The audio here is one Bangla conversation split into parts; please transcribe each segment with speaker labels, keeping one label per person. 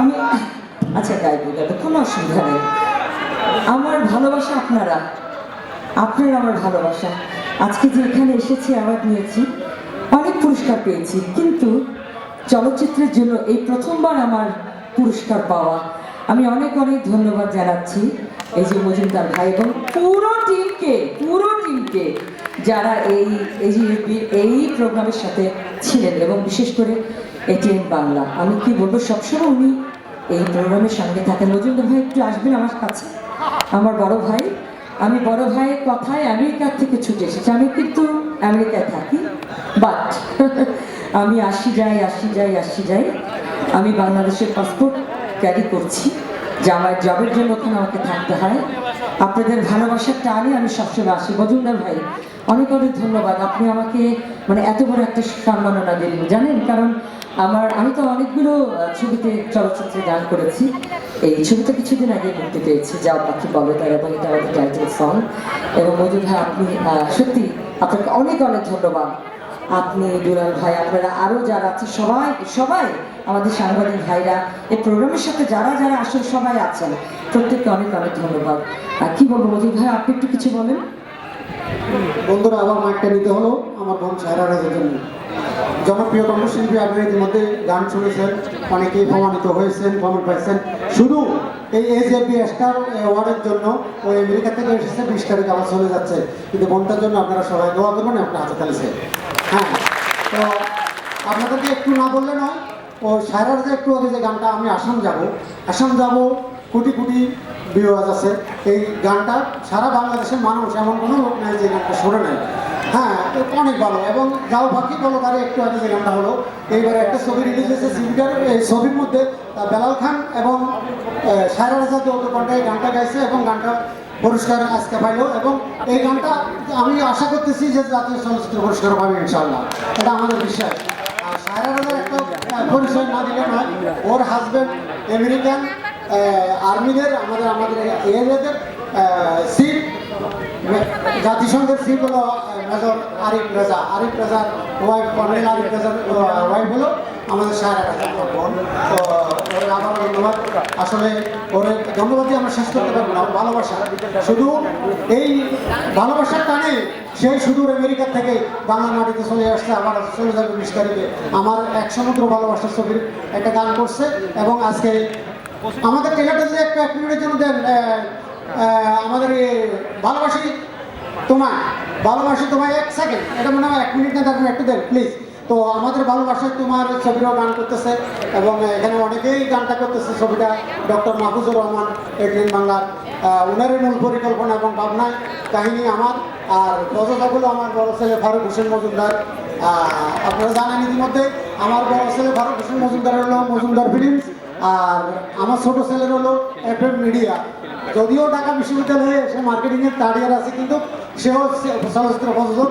Speaker 1: আমি আচ্ছা গাইবো গাইবো কোনো অসুবিধা নেই। আমার ভালোবাসা আপনারা। আপনারা আমার ভালোবাসা। আজকে যে এখানে এসেছি, অ্যাওয়ার্ড নিয়েছি, অনেক পুরস্কার পেয়েছি, কিন্তু চলচ্চিত্রের জন্য এই প্রথমবার আমার পুরস্কার পাওয়া। আমি অনেক অনেক ধন্যবাদ জানাচ্ছি এই যে মজুমদার ভাই এবং পুরো টিমকে পুরো টিমকে যারা এই এই এই প্রোগ্রামের সাথে ছিলেন এবং বিশেষ করে এটিএম বাংলা। আমি কি বলব, সবসময় উনি এই প্রোগ্রামের সঙ্গে থাকেন। নজরুল ভাই, একটু আসবেন আমার কাছে? আমার বড় ভাই। আমি বড় ভাইয়ের কথায় আমেরিকার থেকে ছুটে এসেছি। আমি কিন্তু আমেরিকায় থাকি বাট আমি আসি যাই আসি যাই আসি যাই। আমি বাংলাদেশের পাসপোর্ট ক্যারি করছি। যে আমার জবের জন্য ওখানে আমাকে থাকতে হয়। আপনাদের ভালোবাসার টানে আমি সবসময় আসি। মজুমদার ভাই, অনেক অনেক ধন্যবাদ। আপনি আমাকে মানে এত বড় একটা সম্মাননা দিলেন, জানেন? কারণ আমার আমি তো অনেকগুলো ছবিতে, চলচ্চিত্রে গান করেছি। এই ছবিটা কিছুদিন আগে মুক্তি পেয়েছি। যা পাখি বলো তার, এবং এটা আমাদের টাইটেল সং এবং মজুদ ভাই আপনি সত্যি আপনাকে অনেক অনেক ধন্যবাদ। আপনি দুলাল ভাই, আপনারা আরও যারা আছে সবাই সবাই আমাদের সাংবাদিক ভাইরা, এই প্রোগ্রামের সাথে যারা যারা আসলে সবাই আছেন। প্রত্যেককে অনেক অনেক ধন্যবাদ। আর কি বলব, মজুদ ভাই, আপনি একটু কিছু বলেন?
Speaker 2: বন্ধুরা, আবার মাইকটা নিতে হলো আমার বোন সাহেরা রাজের জন্য। জনপ্রিয় কণ্ঠশিল্পী আপনি ইতিমধ্যে গান শুনেছেন, অনেকেই প্রমাণিত হয়েছেন প্রমাণ পাইছেন। শুধু এই এজ এ স্টার অ্যাওয়ার্ডের জন্য ওই আমেরিকা থেকে এসেছে, বিশ তারিখ আবার চলে যাচ্ছে। কিন্তু বোনটার জন্য আপনারা সবাই দোয়া করবেন আপনার হাতে তালিছে হ্যাঁ। তো আপনাদেরকে একটু না বললে নয় ও সায়রার যে একটু আগে যে গানটা আমি আসাম যাব আসাম যাব কোটি কোটি ভিউয়ার্স আছে। এই গানটা সারা বাংলাদেশের মানুষ এমন কোনো লোক নেই যে গানটা শোনে নেয় হ্যাঁ অনেক ভালো। এবং যাও বাকি বলো তারে একটু আগে যে গানটা হলো এইবারে একটা ছবি রিলিজ হয়েছে সিভিটার এই ছবির মধ্যে বেলাল খান এবং আহ, সায়রা রাজা যৌথ কণ্ঠে গানটা গাইছে এবং গানটা পুরস্কার আজকে পাইলো এবং এই গানটা আমি আশা করতেছি যে জাতীয় চলচ্চিত্র পুরস্কার পাবে ইনশাল্লাহ এটা আমাদের বিশ্বাস। আর সায়রা রাজার একটা পরিচয় না দিলে নয়, ওর হাজব্যান্ড আমেরিকান আর্মিদের আমাদের আমাদের এরিয়াদের সিট জাতিসংঘের সিট হলো মেজর আরিফ রেজা আরিফ রেজার ওয়াইফ কর্নেল আরিফ রেজার ওয়াইফ হলো আমাদের সায়রা রাজা তো আবার ধন্যবাদ। আসলে ওরে ধন্যবাদ আমরা শেষ করতে পারব না ভালোবাসা। শুধু এই ভালোবাসার টানে সেই সুদূর আমেরিকা থেকে বাংলা মাটিতে চলে আসছে আবার চলে যাবে বিশ তারিখে। আমার এক সমুদ্র ভালোবাসার ছবির একটা গান করছে এবং আজকে আমাদের টেলারটা যদি একটু এক মিনিটের জন্য দেন আমাদের ভালোবাসি তোমায় ভালোবাসি তোমায় এক সেকেন্ড এটা মনে হয় এক মিনিট না থাকবে একটু দেন প্লিজ তো আমাদের ভালোবাসায় তোমার ছবিটাও গান করতেছে এবং এখানে অনেকেই গানটা করতেছে, ছবিটা ডক্টর মাহফুজুর রহমান এটিএন বাংলার ওনারই মূল পরিকল্পনা এবং ভাবনায় কাহিনী আমার, আর প্রযোজকগুলো আমার বড় ছেলে ফারুক হোসেন মজুমদার। আপনারা জানেন ইতিমধ্যে আমার বড় ছেলে ফারুক হোসেন মজুমদার হলো মজুমদার ফিল্মস, আর আমার ছোট ছেলের হলো এফ মিডিয়া। যদিও ঢাকা বিশ্ববিদ্যালয়ে সে মার্কেটিংয়ের থার্ড ইয়ার আছে, কিন্তু সেও চলচ্চিত্র প্রযোজক।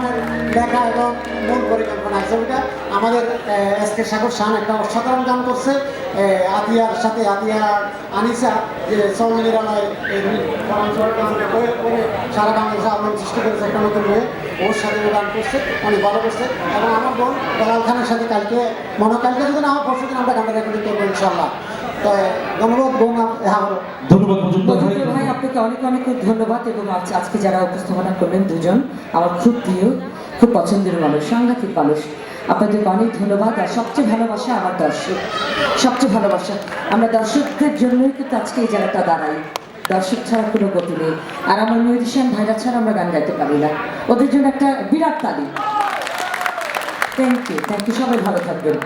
Speaker 2: রহমানের দেখা এবং মূল পরিকল্পনা ছবিটা আমাদের এস কে সাগর খান একটা অসাধারণ গান করছে। আতিয়ার সাথে আতিয়া আনিসা, যে সৌমিনিরালয় করে সারা বাংলাদেশে আন্দোলন সৃষ্টি করেছে একটা নতুন হয়ে ওর সাথে গান করছে, অনেক ভালো করছে। এবং আমার বোন বেলাল খানের সাথে কালকে, মনে কালকে যদি না হয় পরশু আমরা গানটা রেকর্ডিং করব ইনশাল্লাহ ধন্যবাদ বোন
Speaker 3: ধন্যবাদ ভাই।
Speaker 1: আপনাকে অনেক অনেক ধন্যবাদ এবং আজকে যারা উপস্থাপনা করলেন দুজন আমার খুব প্রিয় খুব পছন্দের মানুষ সাংঘাতিক মানুষ। আপনাদেরকে অনেক ধন্যবাদ আর সবচেয়ে ভালোবাসা আমার দর্শক সবচেয়ে ভালোবাসা। আমরা দর্শকদের জন্যই কিন্তু আজকে এই জায়গাটা দাঁড়াই। দর্শক ছাড়া কোনো গতি নেই। আর আমার মিউজিশিয়ান ভাইরা ছাড়া আমরা গান গাইতে পারি না। ওদের জন্য একটা বিরাট তালি। থ্যাংক ইউ থ্যাংক ইউ সবাই ভালো থাকবেন।